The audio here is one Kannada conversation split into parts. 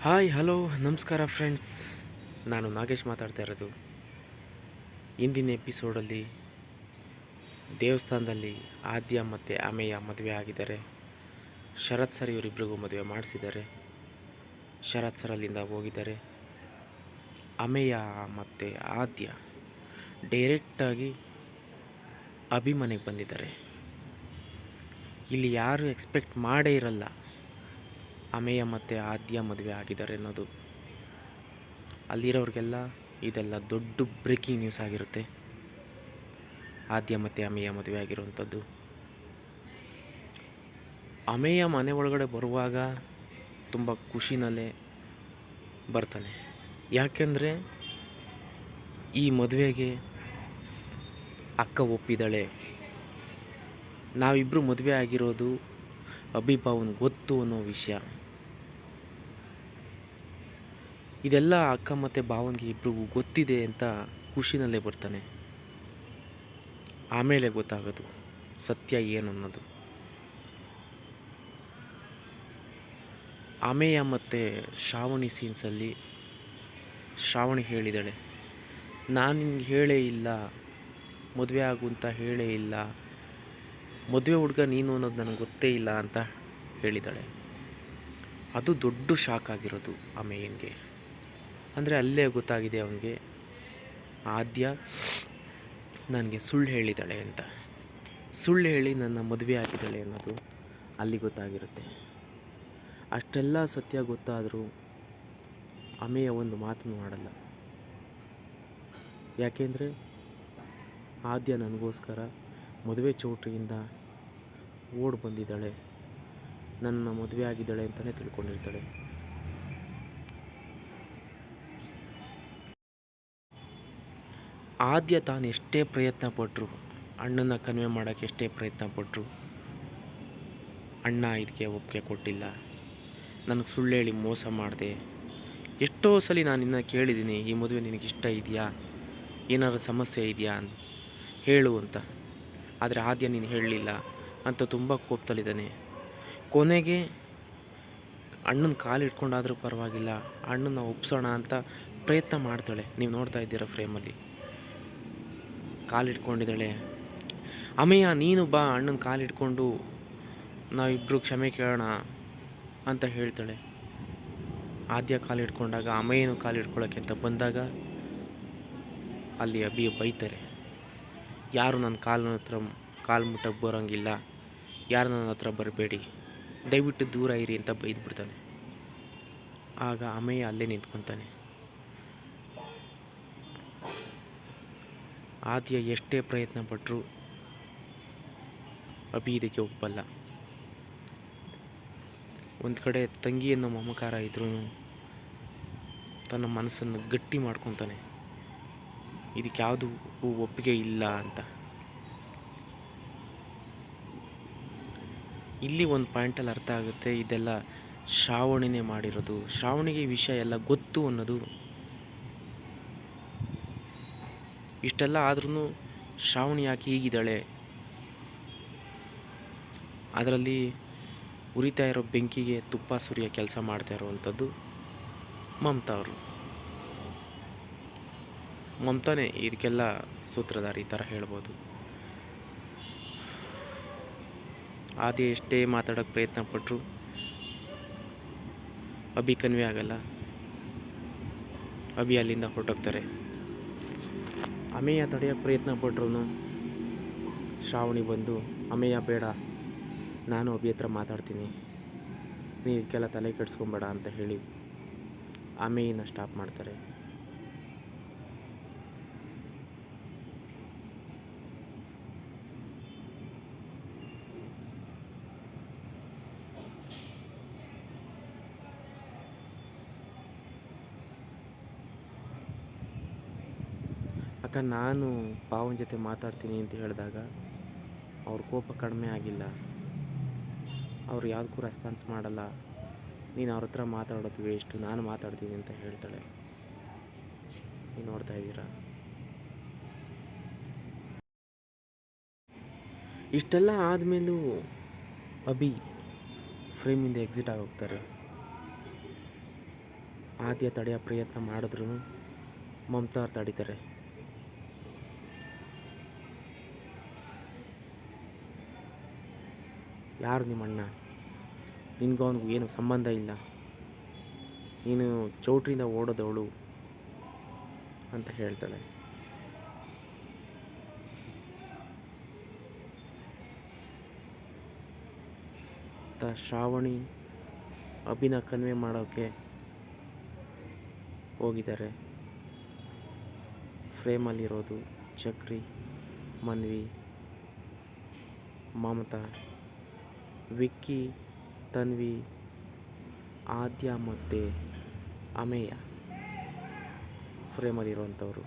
ಹಾಯ್, ಹಲೋ, ನಮಸ್ಕಾರ ಫ್ರೆಂಡ್ಸ್. ನಾನು ನಾಗೇಶ್ ಮಾತಾಡ್ತಾ ಇರೋದು. ಇಂದಿನ ಎಪಿಸೋಡಲ್ಲಿ ದೇವಸ್ಥಾನದಲ್ಲಿ ಆದ್ಯ ಮತ್ತು ಅಮೆಯ ಮದುವೆ ಆಗಿದ್ದಾರೆ. ಶರತ್ ಸರ್ ಇವರಿಬ್ಬರಿಗೂ ಮದುವೆ ಮಾಡಿಸಿದ್ದಾರೆ. ಶರತ್ ಸರ್ ಅಲ್ಲಿಂದ ಹೋಗಿದ್ದಾರೆ. ಅಮೆಯ ಮತ್ತು ಆದ್ಯ ಡೈರೆಕ್ಟಾಗಿ ಅಭಿಮನೆಗೆ ಬಂದಿದ್ದಾರೆ. ಇಲ್ಲಿ ಯಾರು ಎಕ್ಸ್ಪೆಕ್ಟ್ ಮಾಡೇ ಇರಲ್ಲ. ಅಮೆಯ ಮತ್ತು ಆದ್ಯ ಮದುವೆ ಆಗಿದ್ದಾರೆ ಅನ್ನೋದು. ಅಲ್ಲಿರೋರಿಗೆಲ್ಲ ಇದೆಲ್ಲ ದೊಡ್ಡ ಬ್ರೇಕಿಂಗ್ ನ್ಯೂಸ್ ಆಗಿರುತ್ತೆ. ಆದ್ಯ ಮತ್ತು ಅಮೇಯ ಮದುವೆ ಆಗಿರುವಂಥದ್ದು. ಅಮೇಯ ಮನೆ ಒಳಗಡೆ ಬರುವಾಗ ತುಂಬ ಖುಷಿನಲ್ಲೇ ಬರ್ತಾನೆ. ಯಾಕೆಂದರೆ ಈ ಮದುವೆಗೆ ಅಕ್ಕ ಒಪ್ಪಿದಾಳೆ ನಾವಿಬ್ಬರು ಮದುವೆ ಆಗಿರೋದು ಅಭಿಭಾವನ್ ಗೊತ್ತು ಅನ್ನೋ ವಿಷಯ. ಇದೆಲ್ಲ ಅಕ್ಕ ಮತ್ತು ಭಾವನಿಗೆ ಇಬ್ಬರಿಗೂ ಗೊತ್ತಿದೆ ಅಂತ ಖುಷಿನಲ್ಲೇ ಬರ್ತಾನೆ. ಆಮೇಲೆ ಗೊತ್ತಾಗೋದು ಸತ್ಯ ಏನು ಅನ್ನೋದು. ಆಮೇಯ ಮತ್ತು ಶ್ರಾವಣಿ ಸೀನ್ಸಲ್ಲಿ ಶ್ರಾವಣಿ ಹೇಳಿದಾಳೆ, ನಾನು ನಿಂಗೆ ಹೇಳೇ ಇಲ್ಲ, ಮದುವೆ ಆಗು ಅಂತ ಹೇಳೇ ಇಲ್ಲ, ಮದುವೆ ಹುಡುಗ ನೀನು ಅನ್ನೋದು ನನಗೆ ಗೊತ್ತೇ ಇಲ್ಲ ಅಂತ ಹೇಳಿದಾಳೆ. ಅದು ದೊಡ್ಡ ಶಾಕ್ ಆಗಿರೋದು ಆ ಮೇಯನ್ಗೆ ಅಂದರೆ ಅಲ್ಲೇ ಗೊತ್ತಾಗಿದೆ ಅವನಿಗೆ. ಆದ್ಯ ನನಗೆ ಸುಳ್ಳು ಹೇಳಿದ್ದಾಳೆ ಅಂತ. ಸುಳ್ಳು ಹೇಳಿ ನನ್ನ ಮದುವೆ ಆಗಿದ್ದಾಳೆ ಅನ್ನೋದು ಅಲ್ಲಿ ಗೊತ್ತಾಗಿರುತ್ತೆ. ಅಷ್ಟೆಲ್ಲ ಸತ್ಯ ಗೊತ್ತಾದರೂ ಅಮೆಯ ಒಂದು ಮಾತನ್ನು ಮಾಡಲ್ಲ. ಯಾಕೆಂದರೆ ಆದ್ಯ ನನಗೋಸ್ಕರ ಮದುವೆ ಚೌಟ್ರಿಯಿಂದ ಓಡ್ ಬಂದಿದ್ದಾಳೆ. ನನ್ನ ಮದುವೆ ಆಗಿದ್ದಾಳೆ ಅಂತಲೇ ತಿಳ್ಕೊಂಡಿರ್ತಾಳೆ. ಆದ್ಯ ತಾನು ಎಷ್ಟೇ ಪ್ರಯತ್ನ ಪಟ್ಟರು ಅಣ್ಣನ ಕನ್ವೆ ಮಾಡೋಕ್ಕೆ ಎಷ್ಟೇ ಪ್ರಯತ್ನ ಪಟ್ಟರು ಅಣ್ಣ ಇದಕ್ಕೆ ಒಪ್ಪಿಗೆ ಕೊಟ್ಟಿಲ್ಲ. ನನಗೆ ಸುಳ್ಳು ಹೇಳಿ ಮೋಸ ಮಾಡಿದೆ. ಎಷ್ಟೋ ಸಲ ನಾನು ನಿನ್ನ ಕೇಳಿದ್ದೀನಿ, ಈ ಮದುವೆ ನಿನಗೆ ಇಷ್ಟ ಇದೆಯಾ? ಏನಾದ್ರು ಸಮಸ್ಯೆ ಇದೆಯಾ ಅಂತ ಹೇಳು ಅಂತ. ಆದರೆ ಆದ್ಯ ನೀನು ಹೇಳಲಿಲ್ಲ ಅಂತ ತುಂಬ ಕೋಪ್ತಲಿದ್ದಾನೆ ಕೊನೆಗೆ ಅಣ್ಣನ ಕಾಲು ಇಟ್ಕೊಂಡಾದರೂ ಪರವಾಗಿಲ್ಲ ಅಣ್ಣನ ಒಪ್ಸೋಣ ಅಂತ ಪ್ರಯತ್ನ ಮಾಡ್ತಾಳೆ. ನೀವು ನೋಡ್ತಾ ಇದ್ದೀರ ಫ್ರೇಮಲ್ಲಿ ಕಾಲು ಅಮ್ಮಯ್ಯ ನೀನು ಬಾ, ಅಣ್ಣನ ಕಾಲು ಇಟ್ಕೊಂಡು ನಾವಿಬ್ಬರು ಕ್ಷಮೆ ಕೇಳೋಣ, ಅಂತ ಹೇಳ್ತಾಳೆ. ಆದ್ಯ ಕಾಲು ಇಟ್ಕೊಂಡಾಗ ಕಾಲಿಟ್ಕೊಳ್ಳೋಕೆ ಕಾಲು ಇಟ್ಕೊಳ್ಳೋಕ್ಕೆ ಅಂತ ಬಂದಾಗ, ಅಲ್ಲಿ ಅಭಿ ಬೈತಾರೆ. ಯಾರು ನನ್ನ ಕಾಲಿನ ಹತ್ರ, ಕಾಲು ಮುಟ್ಟಕ್ಕೆ ಬರೋಂಗಿಲ್ಲ. ಯಾರು ನನ್ನ ಹತ್ರ ಬರಬೇಡಿ. ದಯವಿಟ್ಟು ದೂರ ಇರಿ, ಅಂತ ಬೈದ್ಬಿಡ್ತಾನೆ. ಆಗ ಅಮೆಯ ಅಲ್ಲೇ ನಿಂತ್ಕೊತಾನೆ ಆದ್ಯ ಎಷ್ಟೇ ಪ್ರಯತ್ನ ಪಟ್ಟರು ಅಭಿ ಇದಕ್ಕೆ ಒಪ್ಪಲ್ಲ. ಒಂದು ಕಡೆ ತಂಗಿ ಮಮಕಾರ ಇದ್ರೂ ತನ್ನ ಮನಸ್ಸನ್ನು ಗಟ್ಟಿ ಮಾಡ್ಕೊತಾನೆ. ಇದಕ್ಕೆ ಯಾವುದು ಒಪ್ಪಿಗೆ ಇಲ್ಲ ಅಂತ. ಇಲ್ಲಿ ಒಂದು ಪಾಯಿಂಟಲ್ಲಿ ಅರ್ಥ ಆಗುತ್ತೆ, ಇದೆಲ್ಲ ಶ್ರಾವಣಿನೇ ಮಾಡಿರೋದು. ಶ್ರಾವಣಿಗೆ ವಿಷಯ ಎಲ್ಲ ಗೊತ್ತು ಅನ್ನೋದು ಇಷ್ಟೆಲ್ಲ ಆದ್ರೂ ಶ್ರಾವಣಿ ಯಾಕೆ ಹೀಗಿದ್ದಾಳೆ? ಅದರಲ್ಲಿ ಉರಿತಾ ಇರೋ ಬೆಂಕಿಗೆ ತುಪ್ಪ ಸುರಿಯೋ ಕೆಲಸ ಮಾಡ್ತಾ ಇರುವಂಥದ್ದು ಮಮತಾ ಅವರು. ಮಮತಾನೇ ಇದಕ್ಕೆಲ್ಲ ಸೂತ್ರಧಾರಿ ಈ ಥರ ಹೇಳ್ಬೋದು. ಆದಿ ಎಷ್ಟೇ ಮಾತಾಡೋಕ್ಕೆ ಪ್ರಯತ್ನ ಪಟ್ಟರು ಅಭಿ ಕನ್ವೆ ಆಗಲ್ಲ. ಅಭಿ ಅಲ್ಲಿಂದ ಹೊರಟೋಗ್ತಾರೆ. ಅಮೇಯ ತಡೆಯೋಕ್ಕೆ ಪ್ರಯತ್ನ ಪಟ್ರು ಶ್ರಾವಣಿ ಬಂದು, ಅಮೇಯ ಬೇಡ, ನಾನು ಅಭಿ ಹತ್ರ ಮಾತಾಡ್ತೀನಿ. ನೀ ಇದಕ್ಕೆಲ್ಲ ತಲೆ ಕೆಡಿಸ್ಕೊಂಬೇಡ ಅಂತ ಹೇಳಿ ಅಮೇಯನ್ನ ಸ್ಟಾಪ್ ಮಾಡ್ತಾರೆ. ಅಕ್ಕ ನಾನು ಪಾವನ ಜೊತೆ ಮಾತಾಡ್ತೀನಿ ಅಂತ ಹೇಳಿದಾಗ ಅವ್ರ ಕೋಪ ಕಡಿಮೆ ಆಗಿಲ್ಲ. ಅವ್ರು ಯಾವುದಕ್ಕೂ ರೆಸ್ಪಾನ್ಸ್ ಮಾಡಲ್ಲ. ನೀನು ಅವ್ರ ಹತ್ರ ಮಾತಾಡೋದು ವೇಸ್ಟು ನಾನು ಮಾತಾಡ್ತೀನಿ ಅಂತ ಹೇಳ್ತಾಳೆ. ನೀವು ನೋಡ್ತಾ ಇದ್ದೀರಾ? ಇಷ್ಟೆಲ್ಲ ಆದಮೇಲೂ ಅಭಿ ಫ್ರೇಮಿಂದ ಎಕ್ಸಿಟ್ ಆಗೋಗ್ತಾರೆ. ಆದ್ಯ ತಡೆಯೋ ಪ್ರಯತ್ನ ಮಾಡಿದ್ರು ಮಮತಾ ಅವ್ರು ತಡೀತಾರೆ. ಯಾರು ನಿಮ್ಮ ಅಣ್ಣ? ನಿನಗೂ ಅವನಿಗೂ ಏನು ಸಂಬಂಧ ಇಲ್ಲ. ನೀನು ಚೌಟ್ರಿಯಿಂದ ಓಡೋದವಳು ಅಂತ ಹೇಳ್ತಾಳೆ. ಶ್ರಾವಣಿ ಅಭಿನ ಕನ್ವೆ ಮಾಡೋಕ್ಕೆ ಹೋಗಿದ್ದಾರೆ. ಫ್ರೇಮಲ್ಲಿರೋದು ಚಕ್ರಿ, ಮನ್ವಿ, ಮಮತಾ ವಿಕ್ಕಿ ತನ್ವಿ ಆದ್ಯ ಮತ್ತು ಅಮೇಯ ಫ್ರೇಮಲ್ಲಿರುವಂಥವ್ರು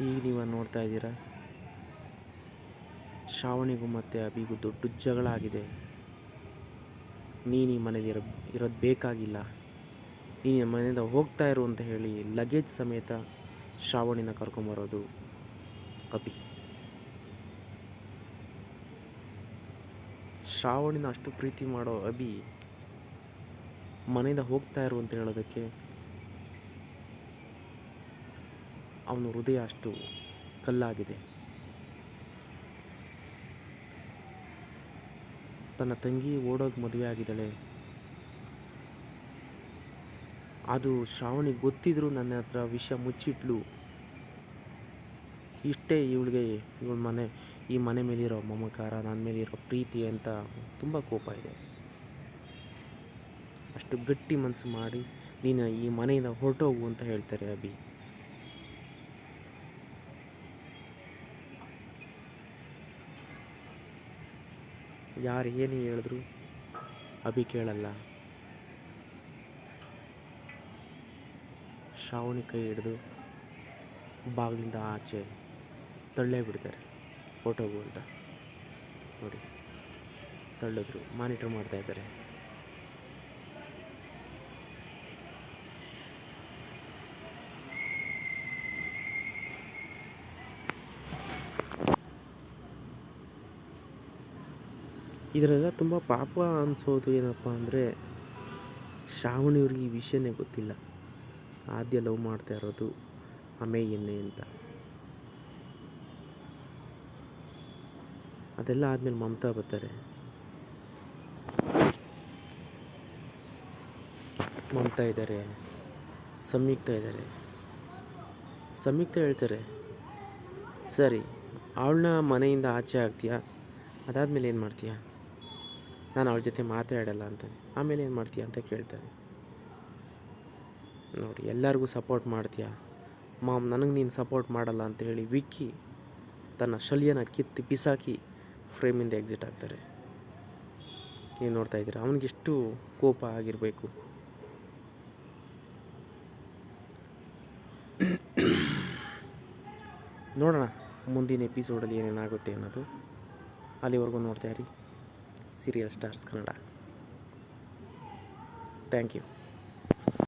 ಈಗ ನೀವು ನೋಡ್ತಾ ಇದ್ದೀರಾ? ಶ್ರಾವಣಿಗೂ ಮತ್ತು ಅಭಿಗೂ ದೊಡ್ಡ ಜಗಳ ಆಗಿದೆ ನೀನು ಈ ಮನೇಲಿ ಇರೋ, ಇರೋದು ಬೇಕಾಗಿಲ್ಲ. ನೀನು ಮನೆಯಿಂದ ಹೋಗ್ತಾ ಇರು ಅಂತ ಹೇಳಿ ಲಗೇಜ್ ಸಮೇತ ಶ್ರಾವಣಿನ ಕರ್ಕೊಂಬರೋದು ಅಭಿ. ಶ್ರಾವಣಿನ ಅಷ್ಟು ಪ್ರೀತಿ ಮಾಡೋ ಅಭಿ ಮನೆಯಿಂದ ಹೋಗ್ತಾ ಇರು ಅಂತ ಹೇಳೋದಕ್ಕೆ ಅವನ ಹೃದಯ ಅಷ್ಟು ಕಲ್ಲಾಗಿದೆ. ತನ್ನ ತಂಗಿ ಓಡೋಗಿ ಮದುವೆ ಆಗಿದ್ದಾಳೆ. ಅದು ಶ್ರಾವಣಿಗೆ ಗೊತ್ತಿದ್ರು ನನ್ನ ಹತ್ರ ವಿಷಯ ಮುಚ್ಚಿಟ್ಲು. ಇಷ್ಟೇ ಇವಳಿಗೆ, ಇವಳ ಮನೆ, ಈ ಮನೆ ಮೇಲಿರೋ ಮಮಕಾರ ನನ್ನ ಮೇಲಿರೋ ಪ್ರೀತಿ ಅಂತ ತುಂಬ ಕೋಪ ಇದೆ. ಅಷ್ಟು ಗಟ್ಟಿ ಮನಸ್ಸು ಮಾಡಿ ನೀನು ಈ ಮನೆಯಿಂದ ಹೊರಟೋಗು ಅಂತ ಹೇಳ್ತಾರೆ ಅಭಿ. ಯಾರು ಏನು ಹೇಳಿದ್ರು ಅಭಿ ಕೇಳಲ್ಲ. ಶ್ರಾವಣಿ ಕೈ ಹಿಡಿದು ಬಾಗಿಲಿಂದ ಆಚೆ ತಳ್ಳೇ ಬಿಡ್ತಾರೆ ಫೋಟೋಗು ಅಂತ. ನೋಡಿ, ತಳ್ಳಿದ್ರು ಮಾನಿಟ್ರ್ ಮಾಡ್ತಾ ಇದರೆಲ್ಲ ತುಂಬ ಪಾಪ ಅನಿಸೋದು ಏನಪ್ಪ ಅಂದರೆ ಶ್ರಾವಣಿಯವ್ರಿಗೆ ಈ ವಿಷಯನೇ ಗೊತ್ತಿಲ್ಲ. ಆದ್ಯ ಲವ್ ಮಾಡ್ತಾ ಇರೋದು ಅಮೇಯನ್ನೇ ಅಂತ. ಅದೆಲ್ಲ ಆದಮೇಲೆ ಮಮತಾ ಬರ್ತಾರೆ. ಮಮತಾ ಇದ್ದಾರೆ. ಸಂಯುಕ್ತ ಇದ್ದಾರೆ. ಸಂಯುಕ್ತ ಹೇಳ್ತಾರೆ, ಸರಿ, ಅವಳನ್ನ ಮನೆಯಿಂದ ಆಚೆ ಆಗ್ತೀಯಾ ಅದಾದಮೇಲೆ ಏನು ಮಾಡ್ತೀಯಾ? ನಾನು ಅವಳ ಜೊತೆ ಮಾತಾಡಲ್ಲ ಅಂತಾನೆ. ಆಮೇಲೆ ಏನು ಮಾಡ್ತೀಯ ಅಂತ ಕೇಳ್ತಾನೆ. ನೋಡಿ, ಎಲ್ಲರಿಗೂ ಸಪೋರ್ಟ್ ಮಾಡ್ತೀಯಾ? ಮಾಮ್, ನನಗೆ ನೀನು ಸಪೋರ್ಟ್ ಮಾಡಲ್ಲ ಅಂತ ಹೇಳಿ ವಿಕ್ಕಿ ತನ್ನ ಶಲ್ಯನ ಕಿತ್ತು ಬಿಸಾಕಿ ಫ್ರೇಮಿಂದ ಎಕ್ಸಿಟ್ ಆಗ್ತಾರೆ. ನೀವು ನೋಡ್ತಾ ಇದ್ದೀರಾ? ಅವನಿಗೆಷ್ಟು ಕೋಪ ಆಗಿರಬೇಕು. ನೋಡೋಣ ಮುಂದಿನ ಎಪಿಸೋಡಲ್ಲಿ ಏನೇನಾಗುತ್ತೆ ಅನ್ನೋದು. ಅಲ್ಲಿವರೆಗೂ ನೋಡ್ತಾ ಇರಿ. Serial stars Kannada thank you.